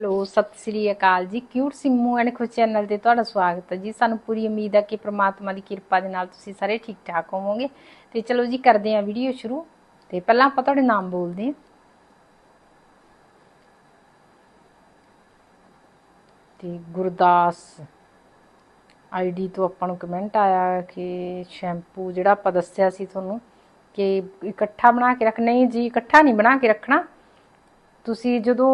Hello ਸਤਿ ਸ੍ਰੀ ਅਕਾਲ ਜੀ। Cute Simmu and Khush channel ਤੇ ਤੁਹਾਡਾ ਸਵਾਗਤ ਹੈ ਜੀ। ਸਾਨੂੰ ਪੂਰੀ ਉਮੀਦ ਹੈ ਕਿ ਪ੍ਰਮਾਤਮਾ ਦੀ ਕਿਰਪਾ ਦੇ ਨਾਲ ਤੁਸੀਂ ਸਾਰੇ ਠੀਕ ਠਾਕ ਹੋਵੋਗੇ। ਤੇ ਚਲੋ ਜੀ, ਕਰਦੇ ਹਾਂ ਵੀਡੀਓ ਸ਼ੁਰੂ। ਤੇ ਪਹਿਲਾਂ ਆਪਾਂ ਤੁਹਾਡੇ ਨਾਮ ਬੋਲਦੇ ਹਾਂ। ਤੇ ਗੁਰਦਾਸ ਆਈਡੀ ਤੋਂ ਆਪਾਂ ਨੂੰ ਕਮੈਂਟ ਆਇਆ ਕਿ ਸ਼ੈਂਪੂ ਜਿਹੜਾ ਆਪਾਂ ਦੱਸਿਆ ਸੀ ਤੁਹਾਨੂੰ ਕਿ ਇਕੱਠਾ ਬਣਾ ਕੇ ਰੱਖ ਨਹੀਂ ਜੀ, ਇਕੱਠਾ ਨਹੀਂ ਬਣਾ ਕੇ ਰੱਖਣਾ। ਤੁਸੀਂ ਜਦੋਂ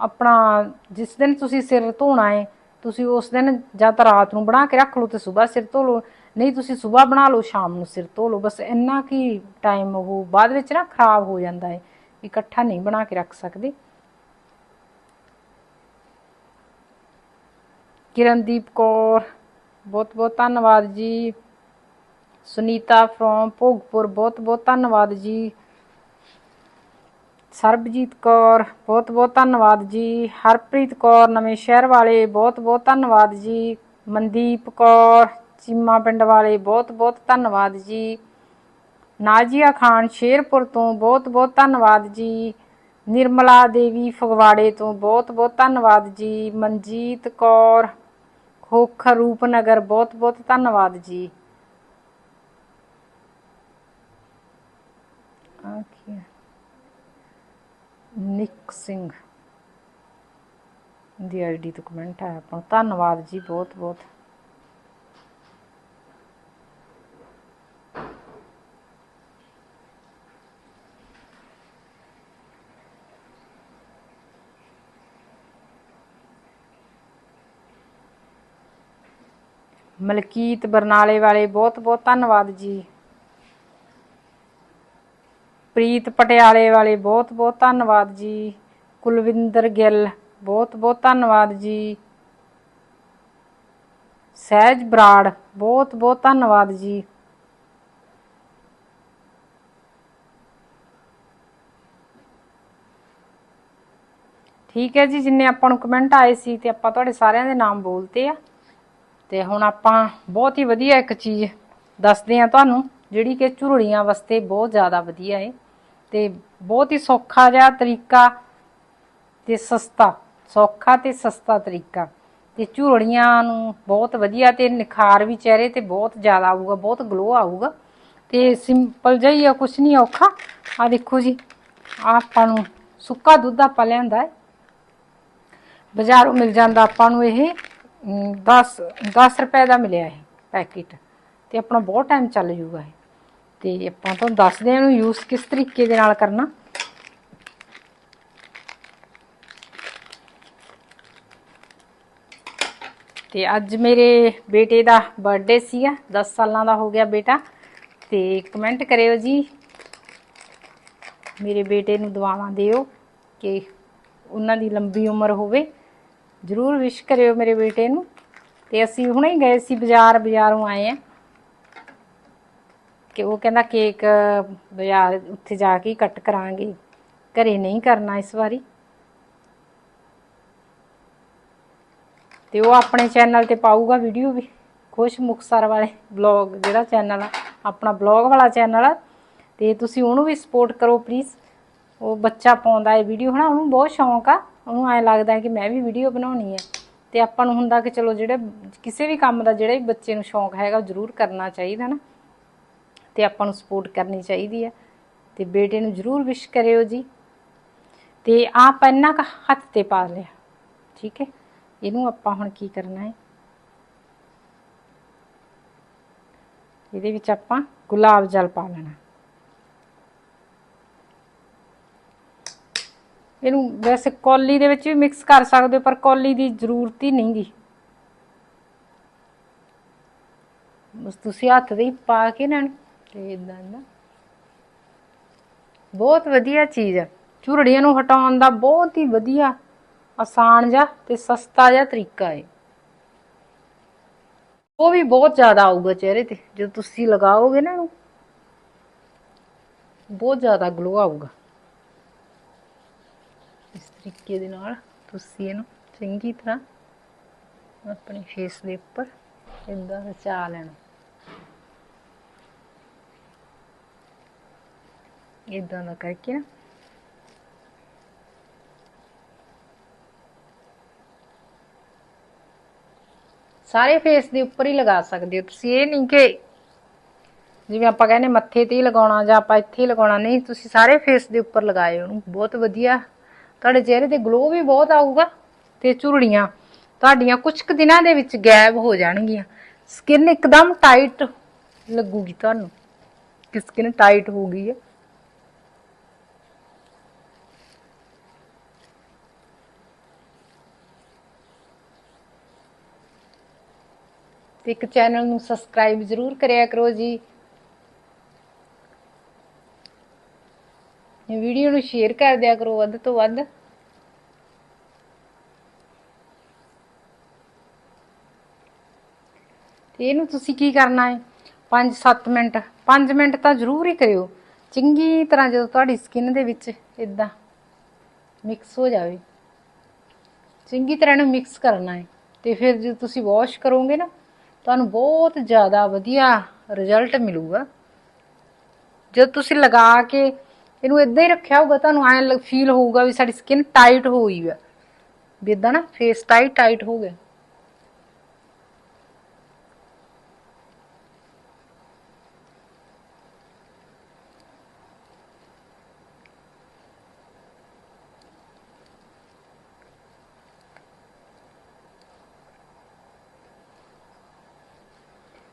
ਆਪਣਾ ਜਿਸ ਦਿਨ ਤੁਸੀਂ ਸਿਰ ਧੋਣਾ ਹੈ ਤੁਸੀਂ ਉਸ ਦਿਨ ਜਾਂ ਤਾਂ ਰਾਤ ਨੂੰ ਬਣਾ ਕੇ ਰੱਖ ਲਓ ਤੇ ਸਵੇਰ ਸਿਰ ਧੋ ਲਓ, ਨਹੀਂ ਤੁਸੀਂ ਸਵੇਰ ਬਣਾ ਲਓ, ਸ਼ਾਮ ਨੂੰ ਸਿਰ ਧੋ ਲਓ, ਬਸ ਇੰਨਾ ਕੀ ਟਾਈਮ ਉਹ ਬਾਅਦ ਵਿੱਚ ਨਾ ਖਰਾਬ ਹੋ ਜਾਂਦਾ ਹੈ, ਇਕੱਠਾ ਨਹੀਂ ਬਣਾ ਕੇ ਰੱਖ ਸਕਦੇ। ਕਿਰਨਦੀਪ ਕੌਰ, ਬਹੁਤ ਬਹੁਤ ਧੰਨਵਾਦ ਜੀ। ਸੁਨੀਤਾ ਫਰੋਮ ਭੋਗਪੁਰ, ਬਹੁਤ ਬਹੁਤ ਧੰਨਵਾਦ ਜੀ। ਸਰਬਜੀਤ ਕੌਰ, ਬਹੁਤ ਬਹੁਤ ਧੰਨਵਾਦ ਜੀ। ਹਰਪ੍ਰੀਤ ਕੌਰ, ਨਵੇਂ ਸ਼ਹਿਰ ਵਾਲੇ, ਬਹੁਤ ਬਹੁਤ ਧੰਨਵਾਦ ਜੀ। ਮਨਦੀਪ ਕੌਰ, ਚੀਮਾ ਪਿੰਡ ਵਾਲੇ, ਬਹੁਤ ਬਹੁਤ ਧੰਨਵਾਦ ਜੀ। ਨਾਜੀਆ ਖਾਨ, ਸ਼ੇਰਪੁਰ ਤੋਂ ਬਹੁਤ ਬਹੁਤ ਧੰਨਵਾਦ ਜੀ। ਨਿਰਮਲਾ ਦੇਵੀ, ਫਗਵਾੜੇ ਤੋਂ ਬਹੁਤ ਬਹੁਤ ਧੰਨਵਾਦ ਜੀ। ਮਨਜੀਤ ਕੌਰ, ਖੋਖਰ ਰੂਪਨਗਰ, ਬਹੁਤ ਬਹੁਤ ਧੰਨਵਾਦ ਜੀ। ਆ ਨਿਕ ਸਿੰਘ ਦੀ ਆਈਡੀ ਤੋਂ ਕਮੈਂਟ ਆਇਆ ਆਪਾਂ ਧੰਨਵਾਦ ਜੀ ਬਹੁਤ ਬਹੁਤ। ਮਲਕੀਤ ਬਰਨਾਲੇ ਵਾਲੇ, ਬਹੁਤ ਬਹੁਤ ਧੰਨਵਾਦ ਜੀ। ਪ੍ਰੀਤ ਪਟਿਆਲੇ ਵਾਲੇ, ਬਹੁਤ ਬਹੁਤ ਧੰਨਵਾਦ ਜੀ। ਕੁਲਵਿੰਦਰ ਗਿੱਲ, ਬਹੁਤ ਬਹੁਤ ਧੰਨਵਾਦ ਜੀ। ਸਹਿਜ ਬਰਾੜ, ਬਹੁਤ ਬਹੁਤ ਧੰਨਵਾਦ ਜੀ। ਠੀਕ ਹੈ ਜੀ, ਜਿੰਨੇ ਆਪਾਂ ਨੂੰ ਕਮੈਂਟ ਆਏ ਸੀ ਤੇ ਆਪਾਂ ਤੁਹਾਡੇ ਸਾਰਿਆਂ ਦੇ ਨਾਮ ਬੋਲਤੇ ਆ। ਤੇ ਹੁਣ ਆਪਾਂ ਬਹੁਤ ਹੀ ਵਧੀਆ ਇੱਕ ਚੀਜ਼ ਦੱਸਦੇ ਆ ਤੁਹਾਨੂੰ, ਜਿਹੜੀ ਕਿ ਝੁਰੜੀਆਂ ਵਾਸਤੇ ਬਹੁਤ ਜ਼ਿਆਦਾ ਵਧੀਆ ਹੈ ਤੇ ਬਹੁਤ ਹੀ ਸੌਖਾ ਜਿਹਾ ਤਰੀਕਾ ਤੇ ਸਸਤਾ, ਸੌਖਾ ਤੇ ਸਸਤਾ ਤਰੀਕਾ। ਤੇ ਝੁਰੜੀਆਂ ਨੂੰ ਬਹੁਤ ਵਧੀਆ ਤੇ ਨਿਖਾਰ ਵੀ ਚਿਹਰੇ ਤੇ ਬਹੁਤ ਜ਼ਿਆਦਾ ਆਊਗਾ, ਬਹੁਤ ਗਲੋ ਆਊਗਾ। ਤੇ ਸਿੰਪਲ ਜਿਹਾ ਹੀ ਆ, ਕੁਛ ਨਹੀਂ ਔਖਾ। ਆ ਦੇਖੋ ਜੀ, ਆਹ ਆਪਾਂ ਨੂੰ ਸੁੱਕਾ ਦੁੱਧ ਆਪਾਂ ਲਿਆਂਦਾ ਹੈ। ਬਾਜ਼ਾਰੋਂ ਮਿਲ ਜਾਂਦਾ ਆਪਾਂ ਨੂੰ ਇਹ 10 10 ਰੁਪਏ ਦਾ ਮਿਲਿਆ ਇਹ ਪੈਕੇਟ। ਤੇ ਆਪਣਾ ਬਹੁਤ ਟਾਈਮ ਚੱਲ ਜੂਗਾ ਇਹ। ਤੇ ਆਪਾਂ ਤੁਹਾਨੂੰ ਦੱਸਦੇ ਹਾਂ ਇਹਨੂੰ ਯੂਜ਼ ਕਿਸ ਤਰੀਕੇ ਦੇ ਨਾਲ ਕਰਨਾ। ਤੇ ਅੱਜ ਮੇਰੇ ਬੇਟੇ ਦਾ ਬਰਥਡੇ ਸੀਗਾ 10 ਸਾਲਾਂ ਦਾ ਹੋ ਗਿਆ ਬੇਟਾ। ਤੇ ਕਮੈਂਟ ਕਰਿਓ ਜੀ, ਮੇਰੇ ਬੇਟੇ ਨੂੰ ਦੁਆਵਾਂ ਦਿਓ ਕਿ ਉਹਨਾਂ ਦੀ ਲੰਬੀ ਉਮਰ ਹੋਵੇ। ਜਰੂਰ ਵਿਸ਼ ਕਰਿਓ ਮੇਰੇ ਬੇਟੇ ਨੂੰ। ਤੇ ਅਸੀਂ ਹੁਣੇ ਗਏ ਸੀ ਬਾਜ਼ਾਰ, ਬਾਜ਼ਾਰੋਂ ਆਏ ਆ ਕਿ ਉਹ ਕਹਿੰਦਾ ਕੇਕ, ਬਾਜ਼ਾਰ ਉੱਥੇ ਜਾ ਕੇ ਕੱਟ ਕਰਾਂਗੇ। ਘਰੇ ਨਹੀਂ ਕਰਨਾ ਇਸ ਵਾਰੀ। ਤੇ ਉਹ ਆਪਣੇ ਚੈਨਲ ਤੇ ਪਾਊਗਾ ਵੀਡੀਓ ਵੀ, ਖੁਸ਼ ਮੁਖਸਰ ਵਾਲੇ ਬਲੌਗ ਜਿਹੜਾ ਚੈਨਲ ਆ, ਆਪਣਾ ਬਲੌਗ ਵਾਲਾ ਚੈਨਲ ਆ। ਤੇ ਤੁਸੀਂ ਉਹਨੂੰ ਵੀ ਸਪੋਰਟ ਕਰੋ ਪਲੀਜ਼ ਉਹ ਬੱਚਾ ਪਾਉਂਦਾ ਹੈ ਵੀਡੀਓ, ਹਨਾ, ਉਹਨੂੰ ਬਹੁਤ ਸ਼ੌਂਕ ਆ। ਉਹਨੂੰ ਐ ਲੱਗਦਾ ਹੈ ਕਿ ਮੈਂ ਵੀ ਵੀਡੀਓ ਬਣਾਉਣੀ ਹੈ ਤੇ ਆਪਾਂ ਨੂੰ ਹੁੰਦਾ ਕਿ ਚਲੋ ਜਿਹੜੇ, ਕਿਸੇ ਵੀ ਕੰਮ ਦਾ ਜਿਹੜਾ ਬੱਚੇ ਨੂੰ ਸ਼ੌਂਕ ਹੈਗਾ, ਉਹ ਜ਼ਰੂਰ ਕਰਨਾ ਚਾਹੀਦਾ ਨਾ। ਤੇ ਆਪਾਂ ਨੂੰ ਸਪੋਰਟ ਕਰਨੀ ਚਾਹੀਦੀ ਹੈ ਤੇ ਬੇਟੇ ਨੂੰ ਜ਼ਰੂਰ ਵਿਸ਼ ਕਰਿਓ ਜੀ। ਤੇ ਆਪ ਇੰਨਾ ਕ ਹੱਥ ਤੇ ਪਾ ਲਿਆ, ਠੀਕ ਹੈ? ਇਹਨੂੰ ਆਪਾਂ ਹੁਣ ਕੀ ਕਰਨਾ ਹੈ? ਇਹਦੇ ਵਿੱਚ ਆਪਾਂ ਗੁਲਾਬ ਜਲ ਪਾ ਲੈਣਾ। ਇਹਨੂੰ ਵੈਸੇ ਕੌਲੀ ਦੇ ਵਿੱਚ ਵੀ ਮਿਕਸ ਕਰ ਸਕਦੇ ਹੋ, ਪਰ ਕੌਲੀ ਦੀ ਜ਼ਰੂਰਤ ਹੀ ਨਹੀਂਗੀ। ਬਸ ਤੁਸੀਂ ਹੱਥ ਦੇ ਹੀ ਪਾ ਕੇ ਨਾ ਤੇ ਇਦਾਂ ਨਾ। ਬਹੁਤ ਵਧੀਆ ਚੀਜ਼ ਹੈ ਝੁਰੜੀਆਂ ਨੂੰ ਹਟਾਉਣ ਦਾ ਬਹੁਤ ਹੀ ਵਧੀਆ, ਆਸਾਨ ਜਿਹਾ ਤੇ ਸਸਤਾ ਜਿਹਾ ਤਰੀਕਾ ਹੈ ਉਹ ਵੀ ਬਹੁਤ ਜ਼ਿਆਦਾ ਆਊਗਾ ਚਿਹਰੇ ਤੇ, ਜਦੋਂ ਤੁਸੀਂ ਲਗਾਓਗੇ ਨਾ ਇਹਨੂੰ, ਬਹੁਤ ਜ਼ਿਆਦਾ ਗਲੋ ਆਊਗਾ। ਇਸ ਤਰੀਕੇ ਦੇ ਨਾਲ ਤੁਸੀਂ ਇਹਨੂੰ ਚੰਗੀ ਤਰ੍ਹਾਂ ਆਪਣੇ ਫੇਸ ਦੇ ਉੱਪਰ ਇਦਾਂ ਰਚਾ ਲੈਣਾ। ਇਦਾਂ ਦਾ ਕਰਕੇ ਨਾ ਸਾਰੇ ਫੇਸ ਦੇ ਉੱਪਰ ਹੀ ਲਗਾ ਸਕਦੇ ਹੋ। ਤੁਸੀਂ ਇਹ ਨਹੀਂ ਕਿ ਜਿਵੇਂ ਆਪਾਂ ਕਹਿੰਦੇ ਮੱਥੇ ਤੇ ਹੀ ਲਗਾਉਣਾ ਜਾਂ ਆਪਾਂ ਇੱਥੇ ਹੀ ਲਗਾਉਣਾ, ਨਹੀਂ, ਤੁਸੀਂ ਸਾਰੇ ਫੇਸ ਦੇ ਉੱਪਰ ਲਗਾਏ ਉਹਨੂੰ ਬਹੁਤ ਵਧੀਆ। ਤੁਹਾਡੇ ਚਿਹਰੇ ਤੇ ਗਲੋ ਵੀ ਬਹੁਤ ਆਊਗਾ ਤੇ ਝੁਰੜੀਆਂ ਤੁਹਾਡੀਆਂ ਕੁਝ ਕੁ ਦਿਨਾਂ ਦੇ ਵਿੱਚ ਗਾਇਬ ਹੋ ਜਾਣਗੀਆਂ। ਸਕਿਨ ਇੱਕਦਮ ਟਾਈਟ ਲੱਗੂਗੀ ਤੁਹਾਨੂੰ। ਕਿ ਸਕਿਨ ਟਾਈਟ ਹੋ ਗਈ ਹੈ। ਤੇ ਇੱਕ ਚੈਨਲ ਨੂੰ ਸਬਸਕ੍ਰਾਈਬ ਜ਼ਰੂਰ ਕਰਿਆ ਕਰੋ ਜੀ। ਇਹ ਵੀਡੀਓ ਨੂੰ ਸ਼ੇਅਰ ਕਰ ਦਿਆ ਕਰੋ ਵੱਧ ਤੋਂ ਵੱਧ। ਤੇ ਇਹਨੂੰ ਤੁਸੀਂ ਕੀ ਕਰਨਾ ਹੈ? 5-7 ਮਿੰਟ। 5 ਮਿੰਟ ਤਾਂ ਜ਼ਰੂਰ ਹੀ ਕਰਿਓ। ਚੰਗੀ ਤਰ੍ਹਾਂ ਜਦੋਂ ਤੁਹਾਡੀ ਸਕਿਨ ਦੇ ਵਿੱਚ ਇਦਾਂ ਮਿਕਸ ਹੋ ਜਾਵੇ। ਚੰਗੀ ਤਰ੍ਹਾਂ ਇਹਨੂੰ ਮਿਕਸ ਕਰਨਾ ਹੈ। ਤੇ ਫਿਰ ਜਦੋਂ ਤੁਸੀਂ ਵਾਸ਼ ਕਰੋਗੇ ਨਾ ਤੁਹਾਨੂੰ ਬਹੁਤ ਜ਼ਿਆਦਾ ਵਧੀਆ ਰਿਜ਼ਲਟ ਮਿਲੂਗਾ। ਜਦ ਤੁਸੀਂ ਲਗਾ ਕੇ ਇਹਨੂੰ ਇਦਾਂ ਹੀ ਰੱਖਿਆ ਹੋਊਗਾ, ਤੁਹਾਨੂੰ ਐਂ ਫੀਲ ਹੋਊਗਾ ਵੀ ਸਾਡੀ ਸਕਿਨ ਟਾਈਟ ਹੋਈ ਹੈ ਵੀ ਇਦਾਂ ਨਾ ਫੇਸ ਟਾਈਟ ਟਾਈਟ ਹੋ ਗਿਆ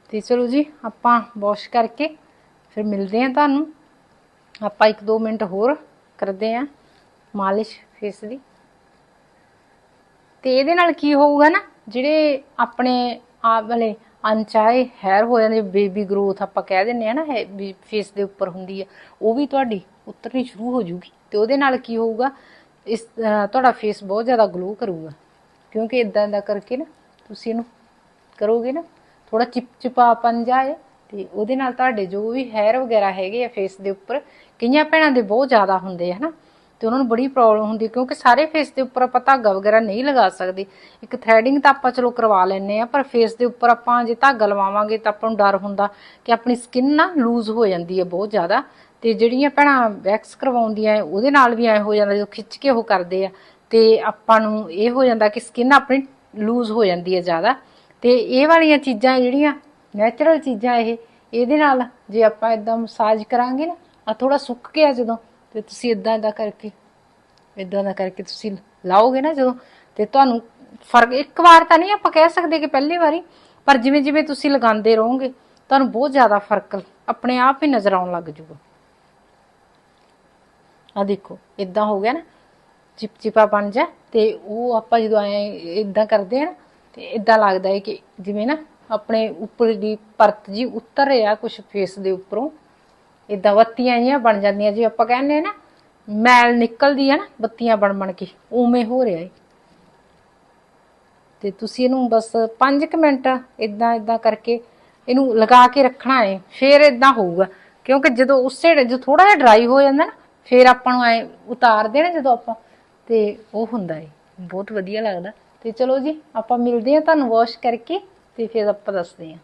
ਤੇ ਚਲੋ ਜੀ, ਆਪਾਂ ਵਾਸ਼ ਕਰਕੇ ਫਿਰ ਮਿਲਦੇ ਹਾਂ ਤੁਹਾਨੂੰ। ਆਪਾਂ 1-2 ਮਿੰਟ ਹੋਰ ਕਰਦੇ ਹਾਂ ਮਾਲਿਸ਼ ਫੇਸ ਦੀ। ਤੇ ਇਹਦੇ ਨਾਲ ਕੀ ਹੋਊਗਾ ਨਾ, ਜਿਹੜੇ ਆਪਣੇ ਆਪ ਵਾਲੇ ਅਨਚਾਹੇ ਹੈਰ ਹੋ ਜਾਂਦੇ ਬੇਬੀ ਗਰੋਥ ਆਪਾਂ ਕਹਿ ਦਿੰਨੇ ਆ ਨਾ ਹੈ ਫੇਸ ਦੇ ਉੱਪਰ ਹੁੰਦੀ ਆ, ਉਹ ਵੀ ਤੁਹਾਡੀ ਉਤਰਨੀ ਸ਼ੁਰੂ ਹੋ ਜੂਗੀ। ਤੇ ਉਹਦੇ ਨਾਲ ਕੀ ਹੋਊਗਾ, ਇਸ ਤੁਹਾਡਾ ਫੇਸ ਬਹੁਤ ਜ਼ਿਆਦਾ ਗਲੋ ਕਰੂਗਾ। ਕਿਉਂਕਿ ਇਦਾਂ ਦਾ ਕਰਕੇ ਨਾ, ਤੁਸੀਂ ਇਹਨੂੰ ਕਰੋਗੇ ਨਾ ਥੋੜਾ ਚਿਪਚਿਪਾਪਨ ਜਾਏ, ਤੇ ਉਹਦੇ ਨਾਲ ਤੁਹਾਡੇ ਜੋ ਵੀ ਹੈਰ ਵਗੈਰਾ ਹੈਗੇ ਆ ਫੇਸ ਦੇ ਉੱਪਰ, ਕਈਆਂ ਭੈਣਾਂ ਦੇ ਬਹੁਤ ਜ਼ਿਆਦਾ ਹੁੰਦੇ ਆ, ਹਨਾ? ਤੇ ਉਹਨਾਂ ਨੂੰ ਬੜੀ ਪ੍ਰੋਬਲਮ ਹੁੰਦੀ ਹੈ ਕਿਉਂਕਿ ਸਾਰੇ ਫੇਸ ਦੇ ਉੱਪਰ ਆਪਾਂ ਧਾਗਾ ਵਗੈਰਾ ਨਹੀਂ ਲਗਾ ਸਕਦੇ। ਇੱਕ ਥ੍ਰੈਡਿੰਗ ਤਾਂ ਆਪਾਂ ਚਲੋ ਕਰਵਾ ਲੈਨੇ ਆ, ਪਰ ਫੇਸ ਦੇ ਉੱਪਰ ਆਪਾਂ ਜੇ ਧਾਗਾ ਲਵਾਵਾਂਗੇ ਤਾਂ ਆਪਾਂ ਨੂੰ ਡਰ ਹੁੰਦਾ ਕਿ ਆਪਣੀ ਸਕਿਨ ਨਾ ਲੂਜ਼ ਹੋ ਜਾਂਦੀ ਹੈ ਬਹੁਤ ਜ਼ਿਆਦਾ। ਤੇ ਜਿਹੜੀਆਂ ਭੈਣਾਂ ਵੈਕਸ ਕਰਵਾਉਂਦੀਆਂ ਉਹਦੇ ਨਾਲ ਵੀ ਐ ਹੋ ਜਾਂਦਾ, ਜਦੋਂ ਖਿੱਚ ਕੇ ਉਹ ਕਰਦੇ ਆ, ਤੇ ਆਪਾਂ ਨੂੰ ਇਹ ਹੋ ਜਾਂਦਾ ਕਿ ਸਕਿਨ ਆਪਣੀ ਲੂਜ਼ ਹੋ ਜਾਂਦੀ ਹੈ ਜ਼ਿਆਦਾ। ਤੇ ਇਹ ਵਾਲੀਆਂ ਚੀਜ਼ਾਂ ਜਿਹੜੀਆਂ ਨੈਚੁਰਲ ਚੀਜ਼ਾਂ ਇਹ, ਇਹਦੇ ਨਾਲ ਜੇ ਆਪਾਂ ਇਦਾਂ ਮਸਾਜ ਕਰਾਂਗੇ ਨਾ ਆ ਥੋੜਾ ਸੁੱਕ ਗਿਆ ਜਦੋਂ, ਤੇ ਤੁਸੀਂ ਇਦਾਂ ਇਦਾਂ ਕਰਕੇ ਇਦਾਂ ਦਾ ਕਰਕੇ ਤੁਸੀਂ ਲਾਓਗੇ ਨਾ ਜਦੋਂ, ਤੇ ਤੁਹਾਨੂੰ ਫ਼ਰਕ, ਇੱਕ ਵਾਰ ਤਾਂ ਨਹੀਂ ਆਪਾਂ ਕਹਿ ਸਕਦੇ ਕਿ ਪਹਿਲੀ ਵਾਰੀ, ਪਰ ਜਿਵੇਂ ਜਿਵੇਂ ਤੁਸੀਂ ਲਗਾਉਂਦੇ ਰਹੋਗੇ, ਤੁਹਾਨੂੰ ਬਹੁਤ ਜ਼ਿਆਦਾ ਫ਼ਰਕ ਆਪਣੇ ਆਪ ਹੀ ਨਜ਼ਰ ਆਉਣ ਲੱਗ ਜੂਗਾ। ਆ ਦੇਖੋ ਇਦਾਂ ਹੋ ਗਿਆ ਨਾ, ਚਿਪਚਿਪਾ ਬਣ ਜਾ, ਤੇ ਉਹ ਆਪਾਂ ਜਦੋਂ ਐ ਇਦਾਂ ਕਰਦੇ ਆ ਨਾ ਤੇ ਇਦਾਂ ਲੱਗਦਾ ਹੈ ਕਿ ਜਿਵੇਂ ਨਾ ਆਪਣੇ ਉੱਪਰ ਦੀ ਪਰਤ ਜੀ ਉਤਰ ਰਿਹਾ ਕੁਝ ਫੇਸ ਦੇ ਉੱਪਰੋਂ ਇਦਾਂ ਬੱਤੀਆਂ ਜੀਆਂ ਬਣ ਜਾਂਦੀਆਂ ਜੀ ਆਪਾਂ ਕਹਿੰਦੇ ਆ ਨਾ, ਮੈਲ ਨਿਕਲਦੀ ਆ ਨਾ ਬੱਤੀਆਂ ਬਣ ਬਣ ਕੇ, ਉਵੇਂ ਹੋ ਰਿਹਾ ਹੈ। ਤੇ ਤੁਸੀਂ ਇਹਨੂੰ ਬਸ 5 ਮਿੰਟ ਇਦਾਂ ਇਦਾਂ ਕਰਕੇ ਇਹਨੂੰ ਲਗਾ ਕੇ ਰੱਖਣਾ ਹੈ, ਫੇਰ ਇਦਾਂ ਹੋਊਗਾ। ਕਿਉਂਕਿ ਜਦੋਂ ਉਸੇ ਜੋ ਥੋੜਾ ਜਿਹਾ ਡਰਾਈ ਹੋ ਜਾਂਦਾ ਨਾ, ਫੇਰ ਆਪਾਂ ਨੂੰ ਐ ਉਤਾਰ ਦੇਣਾ ਜਦੋਂ ਆਪਾਂ, ਤੇ ਉਹ ਹੁੰਦਾ ਹੈ। ਬਹੁਤ ਵਧੀਆ ਲੱਗਦਾ। ਤੇ ਚਲੋ ਜੀ, ਆਪਾਂ ਮਿਲਦੇ ਹਾਂ ਤੁਹਾਨੂੰ ਵਾਸ਼ ਕਰਕੇ ਤੇ ਫਿਰ ਆਪਾਂ ਦੱਸਦੇ ਹਾਂ।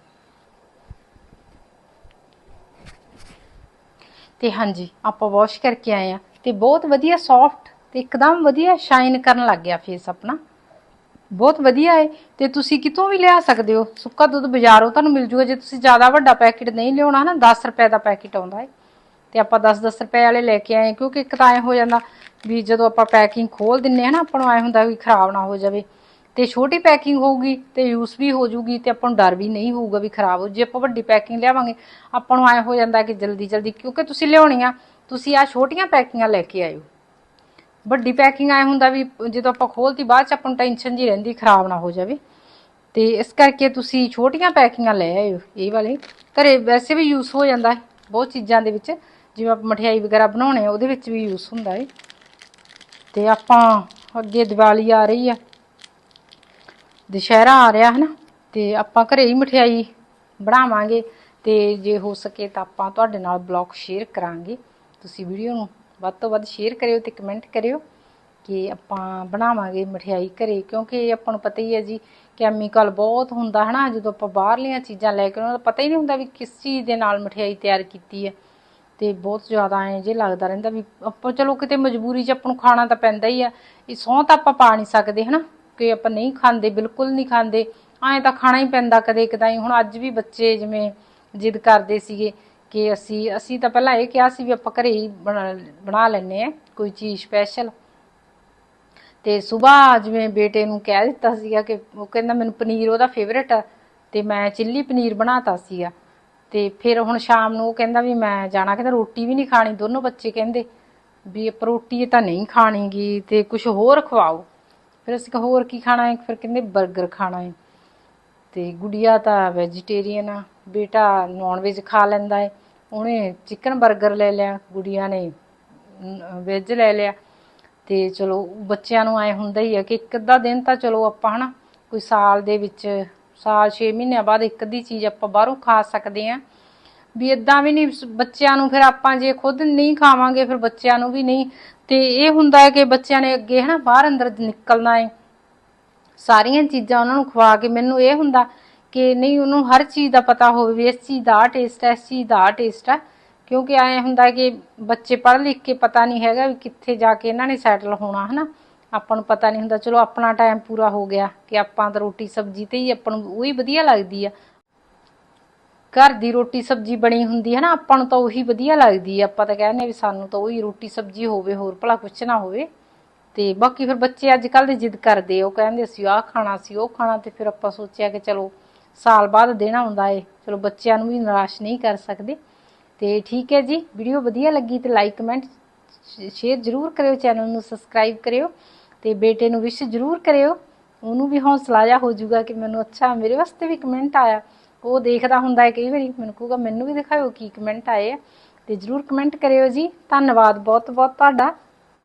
ਤੇ ਹਾਂਜੀ, ਆਪਾਂ ਵਾਸ਼ ਕਰਕੇ ਆਏ ਆ ਤੇ ਬਹੁਤ ਵਧੀਆ ਸੌਫਟ ਤੇ ਇੱਕਦਮ ਵਧੀਆ ਸ਼ਾਈਨ ਕਰਨ ਲੱਗ ਗਿਆ ਫੇਸ ਆਪਣਾ। ਬਹੁਤ ਵਧੀਆ ਹੈ ਤੇ ਤੁਸੀਂ ਕਿਤੋਂ ਵੀ ਲਿਆ ਸਕਦੇ ਹੋ। ਸੁੱਕਾ ਦੁੱਧ ਬਾਜ਼ਾਰੋਂ ਤੁਹਾਨੂੰ ਮਿਲ ਜੂਗਾ। ਜੇ ਤੁਸੀਂ ਜ਼ਿਆਦਾ ਵੱਡਾ ਪੈਕੇਟ ਨਹੀਂ ਲਿਆਉਣਾ ਨਾ 10 ਰੁਪਏ ਦਾ ਪੈਕੇਟ ਆਉਂਦਾ ਹੈ। ਤੇ ਆਪਾਂ 10-10 ਰੁਪਏ ਵਾਲੇ ਲੈ ਕੇ ਆਏ ਕਿਉਂਕਿ ਇੱਕ ਤਾਂ ਐ ਹੋ ਜਾਂਦਾ ਵੀ ਜਦੋਂ ਆਪਾਂ ਪੈਕਿੰਗ ਖੋਲ ਦਿੰਨੇ ਆ ਨਾ, ਆਪਾਂ ਨੂੰ ਐ ਹੁੰਦਾ ਵੀ ਖਰਾਬ ਨਾ ਹੋ ਜਾਵੇ। ਤੇ ਛੋਟੀ ਪੈਕਿੰਗ ਹੋਊਗੀ ਤੇ ਯੂਜ਼ ਵੀ ਹੋ ਜੂਗੀ ਤੇ ਆਪਾਂ ਨੂੰ ਡਰ ਵੀ ਨਹੀਂ ਹੋਊਗਾ ਵੀ ਖਰਾਬ ਹੋ ਜੇ ਆਪਾਂ ਵੱਡੀ ਪੈਕਿੰਗ ਲਿਆਵਾਂਗੇ, ਆਪਾਂ ਨੂੰ ਐ ਹੋ ਜਾਂਦਾ ਕਿ ਜਲਦੀ ਜਲਦੀ, ਕਿਉਂਕਿ ਤੁਸੀਂ ਲਿਆਉਣੀਆਂ ਤੁਸੀਂ ਆ ਛੋਟੀਆਂ ਪੈਕਿੰਗਾਂ ਲੈ ਕੇ ਆਇਓ। ਵੱਡੀ ਪੈਕਿੰਗ ਆਏ ਹੁੰਦਾ ਵੀ ਜਦੋਂ ਆਪਾਂ ਖੋਲਤੀ, ਬਾਅਦ ਚ ਆਪਾਂ ਨੂੰ ਟੈਨਸ਼ਨ ਜੀ ਰਹਿੰਦੀ, ਖਰਾਬ ਨਾ ਹੋ ਜਾਵੇ। ਤੇ ਇਸ ਕਰਕੇ ਤੁਸੀਂ ਛੋਟੀਆਂ ਪੈਕਿੰਗਾਂ ਲੈ ਆਇਓ, ਇਹ ਵਾਲੇ। ਘਰੇ ਵੈਸੇ ਵੀ ਯੂਜ਼ ਹੋ ਜਾਂਦਾ ਹੈ ਬਹੁਤ ਚੀਜ਼ਾਂ ਦੇ ਵਿੱਚ, ਜਿਵੇਂ ਆਪਾਂ ਮਠਿਆਈ ਵਗੈਰਾ ਬਣਾਉਣੇ ਆ, ਉਹਦੇ ਵਿੱਚ ਵੀ ਯੂਜ਼ ਹੁੰਦਾ ਹੈ ਤੇ ਆਪਾਂ ਅੱਗੇ ਦੀਵਾਲੀ ਆ ਰਹੀ ਆ ਦੁਸ਼ਹਿਰਾ ਆ ਰਿਹਾ ਹੈ ਨਾ ਤੇ ਆਪਾਂ ਘਰੇ ਹੀ ਮਠਿਆਈ ਬਣਾਵਾਂਗੇ, ਤੇ ਜੇ ਹੋ ਸਕੇ ਤਾਂ ਆਪਾਂ ਤੁਹਾਡੇ ਨਾਲ ਬਲੌਗ ਸ਼ੇਅਰ ਕਰਾਂਗੇ। ਤੁਸੀਂ ਵੀਡੀਓ ਨੂੰ ਵੱਧ ਤੋਂ ਵੱਧ ਸ਼ੇਅਰ ਕਰਿਓ ਤੇ ਕਮੈਂਟ ਕਰਿਓ ਕਿ ਆਪਾਂ ਬਣਾਵਾਂਗੇ ਮਠਿਆਈ ਘਰੇ, ਕਿਉਂਕਿ ਆਪਾਂ ਨੂੰ ਪਤਾ ਹੀ ਹੈ ਜੀ ਕੈਮੀਕਲ ਬਹੁਤ ਹੁੰਦਾ ਹਨਾ, ਜਦੋਂ ਆਪਾਂ ਬਾਹਰਲੀਆਂ ਚੀਜ਼ਾਂ ਲੈ ਕੇ ਉਹਨਾਂ ਦਾ ਪਤਾ ਹੀ ਨਹੀਂ ਹੁੰਦਾ ਵੀ ਕਿਸ ਚੀਜ਼ ਦੇ ਨਾਲ ਮਠਿਆਈ ਤਿਆਰ ਕੀਤੀ ਹੈ। ਤੇ ਬਹੁਤ ਜ਼ਿਆਦਾ ਐ ਜੇ ਲੱਗਦਾ ਰਹਿੰਦਾ ਵੀ ਆਪਾਂ, ਚਲੋ ਕਿਤੇ ਮਜਬੂਰੀ 'ਚ ਆਪਾਂ ਨੂੰ ਖਾਣਾ ਤਾਂ ਪੈਂਦਾ ਹੀ ਆ, ਇਹ ਸਹੁੰ ਤਾਂ ਆਪਾਂ ਪਾ ਨਹੀਂ ਸਕਦੇ ਹਨਾ। ਕਿ ਆਪਾਂ ਨਹੀਂ ਖਾਂਦੇ, ਬਿਲਕੁਲ ਨਹੀਂ ਖਾਂਦੇ। ਐਂ ਤਾਂ ਖਾਣਾ ਹੀ ਪੈਂਦਾ ਕਦੇ ਕਦਾਈ। ਹੁਣ ਅੱਜ ਵੀ ਬੱਚੇ ਜਿਵੇਂ ਜਿੱਦ ਕਰਦੇ ਸੀਗੇ ਕਿ ਅਸੀਂ ਅਸੀਂ ਤਾਂ ਪਹਿਲਾਂ ਇਹ ਕਿਹਾ ਸੀ ਵੀ ਆਪਾਂ ਘਰੇ ਹੀ ਬਣਾ ਬਣਾ ਲੈਨੇ ਆ ਕੋਈ ਚੀਜ਼ ਸਪੈਸ਼ਲ ਤੇ ਸਵੇਰ ਜਿਵੇਂ ਬੇਟੇ ਨੂੰ ਕਹਿ ਦਿੱਤਾ ਸੀਗਾ ਕਿ ਉਹ ਕਹਿੰਦਾ ਮੈਨੂੰ ਪਨੀਰ ਉਹਦਾ ਫੇਵਰੇਟ ਆ ਤੇ ਮੈਂ ਚਿੱਲੀ ਪਨੀਰ ਬਣਾਤਾ ਸੀਗਾ। ਤੇ ਫਿਰ ਹੁਣ ਸ਼ਾਮ ਨੂੰ ਉਹ ਕਹਿੰਦਾ ਵੀ ਮੈਂ ਜਾਣਾ ਕਹਿੰਦਾ ਰੋਟੀ ਵੀ ਨਹੀਂ ਖਾਣੀ। ਦੋਨੋਂ ਬੱਚੇ ਕਹਿੰਦੇ ਵੀ ਆਪਾਂ ਰੋਟੀ ਤਾਂ ਨਹੀਂ ਖਾਣੀਗੀ ਤੇ ਕੁਝ ਹੋਰ ਖਵਾਓ। ਫਿਰ ਅਸੀਂ ਕਿਹਾ, ਹੋਰ ਕੀ ਖਾਣਾ ਹੈ? ਫਿਰ ਕਹਿੰਦੇ 버ਗਰ ਖਾਣਾ ਹੈ। ਤੇ ਗੁੜੀਆ ਤਾਂ ਵੈਜੀਟੇਰੀਅਨ ਆ, ਬੇਟਾ ਨੌਨ ਵੈਜ ਖਾ ਲੈਂਦਾ ਹੈ। ਉਹਨੇ ਚਿਕਨ 버ਗਰ ਲੈ ਲਿਆ, ਗੁੜੀਆ ਨੇ ਵੈਜ ਲੈ ਲਿਆ। ਤੇ ਚਲੋ, ਬੱਚਿਆਂ ਨੂੰ ਐ ਹੁੰਦਾ ਹੀ ਆ ਕਿ ਇੱਕ ਅੱਧਾ ਦਿਨ ਤਾਂ ਚਲੋ ਆਪਾਂ ਹਨਾ, ਕੋਈ ਸਾਲ ਦੇ ਵਿੱਚ, ਸਾਲ 6 ਮਹੀਨਿਆਂ ਬਾਅਦ ਇੱਕ ਅੱਧੀ ਚੀਜ਼ ਆਪਾਂ ਬਾਹਰੋਂ ਖਾ ਸਕਦੇ ਆ ਵੀ ਇਦਾਂ ਵੀ ਨਹੀਂ, ਬੱਚਿਆਂ ਨੂੰ ਫਿਰ ਆਪਾਂ ਜੇ ਖੁਦ ਨਹੀਂ ਖਾਵਾਂਗੇ, ਫਿਰ ਬੱਚਿਆਂ ਨੂੰ ਵੀ ਨਹੀਂ। ਤੇ ਇਹ ਹੁੰਦਾ ਹੈ ਕਿ ਬੱਚਿਆਂ ਨੇ ਅੱਗੇ ਹਨਾ ਬਾਹਰ ਅੰਦਰ ਨਿਕਲਣਾ ਹੈ। ਸਾਰੀਆਂ ਚੀਜ਼ਾਂ ਉਹਨਾਂ ਨੂੰ ਖਵਾ ਕੇ ਮੈਨੂੰ ਇਹ ਹੁੰਦਾ ਕਿ ਨਹੀਂ, ਉਹਨੂੰ ਹਰ ਚੀਜ਼ ਦਾ ਪਤਾ ਹੋਵੇ ਵੀ ਇਸ ਚੀਜ਼ ਦਾ ਟੇਸਟ ਹੈ, ਇਸ ਚੀਜ਼ ਦਾ ਟੇਸਟ ਹੈ। ਕਿਉਂਕਿ ਐ ਹੁੰਦਾ ਕਿ ਬੱਚੇ ਪੜ੍ਹ ਲਿਖ ਕੇ ਪਤਾ ਨਹੀਂ ਹੈਗਾ ਵੀ ਕਿੱਥੇ ਜਾ ਕੇ ਇਹਨਾਂ ਨੇ ਸੈਟਲ ਹੋਣਾ ਹਨਾ। ਆਪਾਂ ਨੂੰ ਪਤਾ ਨਹੀਂ ਹੁੰਦਾ, ਚਲੋ ਆਪਣਾ ਟਾਈਮ ਪੂਰਾ ਹੋ ਗਿਆ ਕਿ ਆਪਾਂ ਤਾਂ ਰੋਟੀ ਸਬਜ਼ੀ ਤੇ ਹੀ ਆਪਾਂ ਨੂੰ ਉਹੀ ਵਧੀਆ ਲੱਗਦੀ ਆ। ਘਰ ਦੀ ਰੋਟੀ ਸਬਜ਼ੀ ਬਣੀ ਹੁੰਦੀ ਹੈ ਨਾ, ਆਪਾਂ ਨੂੰ ਤਾਂ ਉਹੀ ਵਧੀਆ ਲੱਗਦੀ ਆ ਆਪਾਂ ਤਾਂ ਕਹਿੰਦੇ ਵੀ ਸਾਨੂੰ ਤਾਂ ਉਹੀ ਰੋਟੀ ਸਬਜ਼ੀ ਹੋਵੇ, ਹੋਰ ਭਲਾ ਕੁਛ ਨਾ ਹੋਵੇ। ਤੇ ਬਾਕੀ ਫਿਰ ਬੱਚੇ ਅੱਜ ਕੱਲ ਦੇ ਜਿੱਦ ਕਰਦੇ ਉਹ ਕਹਿੰਦੇ ਅਸੀਂ ਆਹ ਖਾਣਾ ਸੀ, ਉਹ ਖਾਣਾ ਤੇ ਫਿਰ ਆਪਾਂ ਸੋਚਿਆ ਕਿ ਚਲੋ ਸਾਲ ਬਾਅਦ ਦੇਣਾ ਹੁੰਦਾ ਏ, ਚਲੋ ਬੱਚਿਆਂ ਨੂੰ ਵੀ ਨਿਰਾਸ਼ ਨਹੀਂ ਕਰ ਸਕਦੇ। ਤੇ ਠੀਕ ਹੈ ਜੀ, ਵੀਡੀਓ ਵਧੀਆ ਲੱਗੀ ਤੇ ਲਾਈਕ, ਕਮੈਂਟ ਸ਼ੇਅਰ ਜ਼ਰੂਰ ਕਰਿਓ, ਚੈਨਲ ਨੂੰ ਸਬਸਕ੍ਰਾਈਬ ਕਰਿਓ ਤੇ ਬੇਟੇ ਨੂੰ ਵਿਸ਼ ਜ਼ਰੂਰ ਕਰਿਓ। ਉਹਨੂੰ ਵੀ ਹੌਸਲਾ ਜਾ ਹੋ ਜਾਊਗਾ ਕਿ ਮੈਨੂੰ ਅੱਛਾ, ਮੇਰੇ ਵਾਸਤੇ ਵੀ ਕਮੈਂਟ ਆਇਆ। ਉਹ ਦੇਖਦਾ ਹੁੰਦਾ ਹੈ ਕਈ ਵਾਰੀ, ਮੈਨੂੰ ਕਹੂਗਾ, ਮੈਨੂੰ ਵੀ ਦਿਖਾਇਓ ਕੀ ਕਮੈਂਟ ਆਏ ਆ? ਤੇ ਜ਼ਰੂਰ ਕਮੈਂਟ ਕਰਿਓ ਜੀ। ਧੰਨਵਾਦ ਬਹੁਤ ਬਹੁਤ ਤੁਹਾਡਾ।